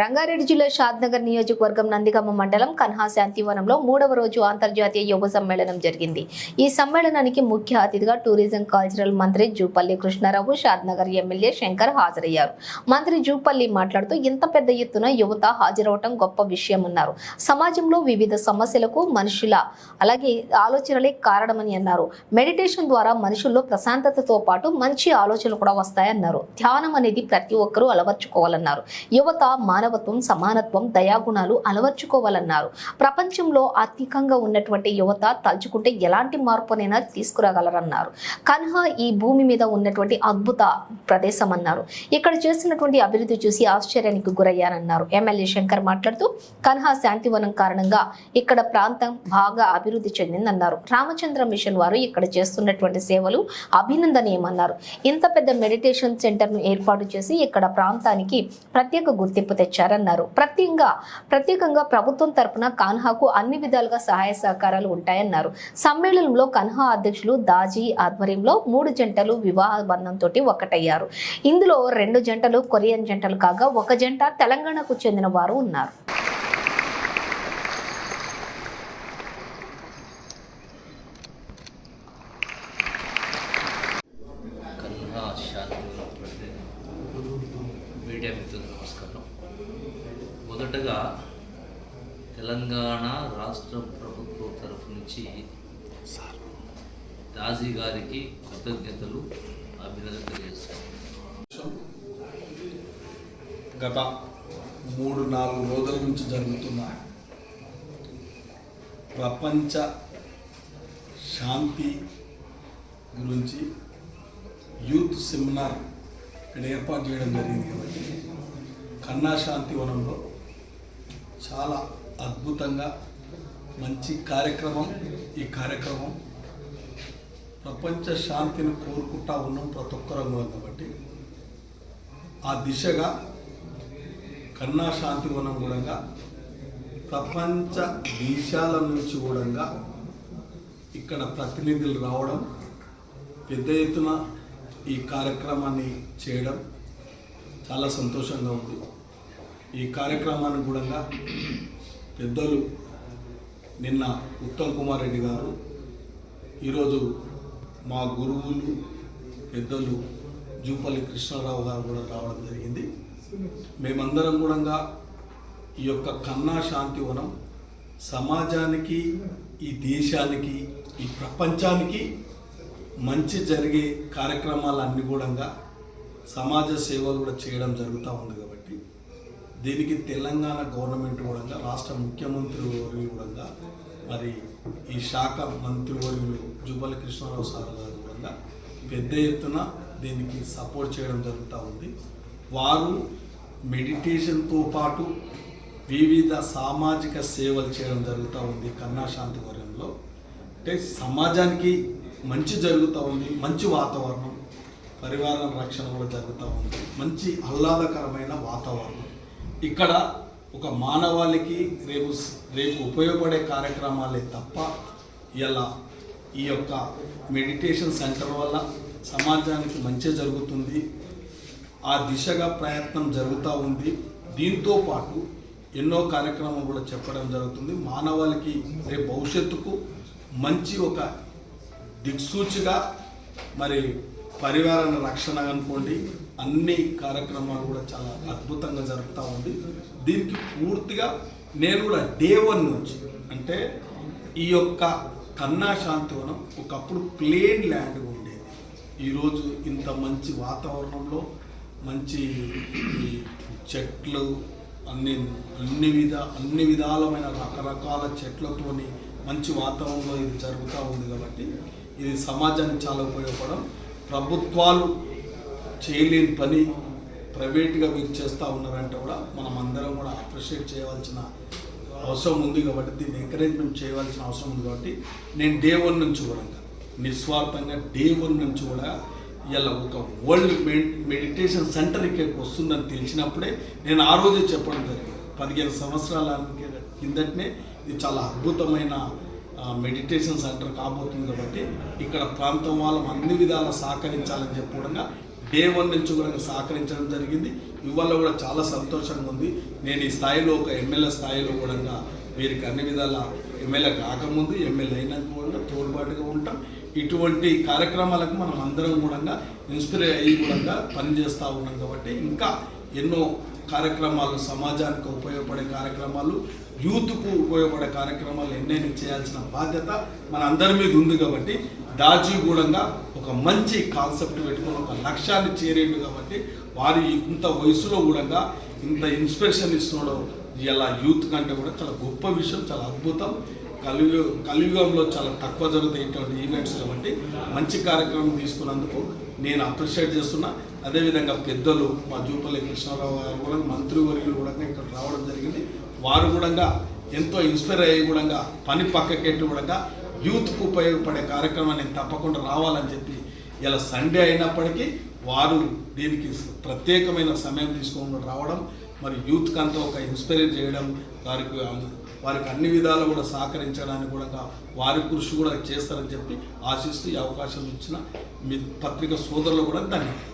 రంగారెడ్డి జిల్లా షాద్నగర్ నియోజకవర్గం నందిగమ్మ మండలం కన్హా శాంతివనంలో మూడవ రోజు అంతర్జాతీయ యువ సమ్మేళనం జరిగింది. ఈ సమ్మేళనానికి ముఖ్య అతిథిగా టూరిజం కల్చరల్ మంత్రి జూపల్లి కృష్ణారావు షాద్నగర్ ఎమ్మెల్యే శంకర్ హాజరయ్యారు. మంత్రి జూపల్లి మాట్లాడుతూ ఇంత పెద్ద ఎత్తున యువత హాజరవటం గొప్ప విషయమన్నారు. సమాజంలో వివిధ సమస్యలకు మనుషుల అలాగే ఆలోచనలే కారణమని అన్నారు. మెడిటేషన్ ద్వారా మనుషుల్లో ప్రశాంతతతో పాటు మంచి ఆలోచనలు కూడా వస్తాయన్నారు. ధ్యానం అనేది ప్రతి ఒక్కరూ అలవర్చుకోవాలన్నారు. యువత మానవత్వం సమానత్వం దయాగుణాలు అలవర్చుకోవాలన్నారు. ప్రపంచంలో ఆర్థికంగా ఉన్నటువంటి యువత తలుచుకుంటే ఎలాంటి మార్పునైనా తీసుకురాగలరన్నారు. కన్హా ఈ భూమి మీద ఉన్నటువంటి అద్భుత ప్రదేశం అన్నారు ఇక్కడ చేస్తున్నటువంటి అభివృద్ధి చూసి ఆశ్చర్యానికి గురయ్యారన్నారు. ఎమ్మెల్యే శంకర్ మాట్లాడుతూ కన్హా శాంతివనం కారణంగా ఇక్కడ ప్రాంతం బాగా అభివృద్ధి చెందిందన్నారు. రామచంద్ర మిషన్ వారు ఇక్కడ చేస్తున్నటువంటి సేవలు అభినందనీయమన్నారు. ఇంత పెద్ద మెడిటేషన్ సెంటర్ను ఏర్పాటు చేసి ఇక్కడ ప్రాంతానికి ప్రత్యేక గుర్తింపు తెచ్చారన్నారు ప్రత్యేకంగా ప్రత్యేకంగా ప్రభుత్వం తరపున కాన్హాకు అన్ని విధాలుగా సహాయ సహకారాలు ఉంటాయన్నారు. సమ్మేళనంలో కన్హా అధ్యక్షులు దాజీ ఆధ్వర్యంలో మూడు జంటలు వివాహ బంధంతో ఒకటయ్యారు. ఇందులో రెండు జంటలు కొరియన్ జంటలు కాగా ఒక జంట తెలంగాణకు చెందిన వారు ఉన్నారు కన్నా శాంతి ఉన్నటువంటి మీడియా మిత్రులకు నమస్కారం మొదటగా తెలంగాణ రాష్ట్ర ప్రభుత్వం తరఫు నుంచి దాజీ గారికి కృతజ్ఞతలు అభినందన తెలియజేస్తాను గత మూడు నాలుగు రోజుల నుంచి జరుగుతున్న ప్రపంచ శాంతి గురించి యూత్ సెమినార్ ఇక్కడ ఏర్పాటు చేయడం జరిగింది కాబట్టి కన్నా శాంతి వనంలో చాలా అద్భుతంగా మంచి కార్యక్రమం ఈ కార్యక్రమం ప్రపంచ శాంతిని కోరుకుంటా ఉన్నాం ప్రతి ఒక్కరం కూడా కాబట్టి. ఆ దిశగా కన్నా శాంతి వనం కూడా ప్రపంచ దేశాల నుంచి కూడా ఇక్కడ ప్రతినిధులు రావడం పెద్ద ఎత్తున ఈ కార్యక్రమాన్ని చేయడం చాలా సంతోషంగా ఉంది. ఈ కార్యక్రమాన్ని కూడా పెద్దలు నిన్న ఉత్తమ్ కుమార్ రెడ్డి గారు ఈరోజు మా గురువులు పెద్దలు జూపల్లి కృష్ణారావు గారు కూడా రావడం జరిగింది. మేమందరం కూడా ఈ యొక్క కన్నా శాంతివనం సమాజానికి ఈ దేశానికి ఈ ప్రపంచానికి మంచి జరిగే కార్యక్రమాలన్నీ కూడా సమాజ సేవలు కూడా చేయడం జరుగుతూ ఉంది కాబట్టి దీనికి తెలంగాణ గవర్నమెంట్ కూడా రాష్ట్ర ముఖ్యమంత్రి కూడా మరి ఈ శాఖ మంత్రి వర్యులు జూపల్లి కృష్ణారావు సార్ గారు కూడా పెద్ద ఎత్తున దీనికి సపోర్ట్ చేయడం జరుగుతూ ఉంది. వారు మెడిటేషన్తో పాటు వివిధ సామాజిక సేవలు చేయడం జరుగుతూ ఉంది కన్నా శాంతి వర్యంలో. అంటే సమాజానికి మంచి జరుగుతూ ఉంది మంచి వాతావరణం పరివార రక్షణ కూడా జరుగుతూ ఉంది. మంచి ఆహ్లాదకరమైన వాతావరణం. ఇక్కడ ఒక మానవాళికి రేపు రేపు ఉపయోగపడే కార్యక్రమాలే తప్ప ఇలా ఈ యొక్క మెడిటేషన్ సెంటర్ వల్ల సమాజానికి మంచి జరుగుతుంది. ఆ దిశగా ప్రయత్నం జరుగుతూ ఉంది. దీంతో పాటు ఎన్నో కార్యక్రమాలు కూడా చెప్పడం జరుగుతుంది. మానవాళికి రేపు భవిష్యత్తుకు మంచి ఒక దిక్సూచిగా మరి పరివార రక్షణ అనుకోండి అన్ని కార్యక్రమాలు కూడా చాలా అద్భుతంగా జరుగుతూ ఉంది. దీనికి పూర్తిగా నేను కూడా డే వన్ నుంచి అంటే ఈ యొక్క కన్నా శాంతివనం ఒకప్పుడు ప్లేన్ ల్యాండ్ ఉండేది. ఈరోజు ఇంత మంచి వాతావరణంలో మంచి చెట్లు అన్ని అన్ని విధ అన్ని విధాలమైన రకరకాల చెట్లతోని మంచి వాతావరణంలో ఇది జరుగుతూ ఉంది కాబట్టి ఇది సమాజానికి చాలా ఉపయోగపడడం ప్రభుత్వాలు చేయలేని పని ప్రైవేట్గా మీరు చేస్తూ ఉన్నారంటే కూడా మనం అందరం కూడా అప్రిషియేట్ చేయవలసిన అవసరం ఉంది కాబట్టి దీన్ని ఎంకరేజ్మెంట్ చేయవలసిన అవసరం ఉంది కాబట్టి నేను డే వన్ నుంచి కూడా నిస్వార్థంగా డే వన్ నుంచి కూడా ఇలా ఒక వరల్డ్ మెడిటేషన్ సెంటర్ ఇక్కడికి వస్తుందని తెలిసినప్పుడే నేను ఆ రోజే చెప్పడం జరిగింది. పదిహేను సంవత్సరాల కిందటనే ఇది చాలా అద్భుతమైన మెడిటేషన్ సెంటర్ కాబోతుంది కాబట్టి ఇక్కడ ప్రాంతం వాళ్ళం అన్ని విధాలా సహకరించాలని చెప్పడంగా డే వన్ నుంచి కూడా సహకరించడం జరిగింది. ఇవాళ కూడా చాలా సంతోషంగా ఉంది. నేను ఈ స్థాయిలో ఒక ఎమ్మెల్యే స్థాయిలో కూడా వీరికి అన్ని విధాల ఎమ్మెల్యే కాకముందు ఎమ్మెల్యే అయినాక కూడా తోడ్పాటుగా ఉంటాం. ఇటువంటి కార్యక్రమాలకు మనం అందరం కూడా ఇన్స్పైర్ అయ్యి కూడా పనిచేస్తూ ఉన్నాం కాబట్టి ఇంకా ఎన్నో కార్యక్రమాలు సమాజానికి ఉపయోగపడే కార్యక్రమాలు యూత్కు ఉపయోగపడే కార్యక్రమాలు ఎన్నైనా చేయాల్సిన బాధ్యత మన అందరి మీద ఉంది కాబట్టి దాజీగూడంగా ఒక మంచి కాన్సెప్ట్ పెట్టుకుని ఒక లక్ష్యాన్ని చేరేడు కాబట్టి వారి ఇంత వయసులో కూడా ఇంత ఇన్స్పిరేషన్ ఇస్తున్నాడు ఇలా యూత్ కంటే కూడా చాలా గొప్ప విషయం చాలా అద్భుతం. కలియు కలియుగంలో చాలా తక్కువ జరుగుతాయి ఈవెంట్స్ కాబట్టి మంచి కార్యక్రమం తీసుకున్నందుకు నేను అప్రిషియేట్ చేస్తున్నా. అదేవిధంగా పెద్దలు మా జూపల్లి కృష్ణారావు గారు కూడా మంత్రివర్యులు కూడా ఇక్కడ రావడం జరిగింది. వారు కూడా ఎంతో ఇన్స్పైర్ అయ్యి కూడా పని పక్కకెట్టి కూడా యూత్కు ఉపయోగపడే కార్యక్రమాన్ని తప్పకుండా రావాలని చెప్పి ఇలా సండే అయినప్పటికీ వారు దీనికి ప్రత్యేకమైన సమయం తీసుకొని రావడం మరి యూత్కి అంతా ఒక ఇన్స్పైర్ చేయడం వారికి వారికి అన్ని విధాలు కూడా సహకరించడానికి కూడా వారి కృషి కూడా చేస్తారని చెప్పి ఆశిస్తూ ఈ అవకాశం ఇచ్చిన మీ పత్రిక సోదరులు కూడా ధన్యవాదాలు.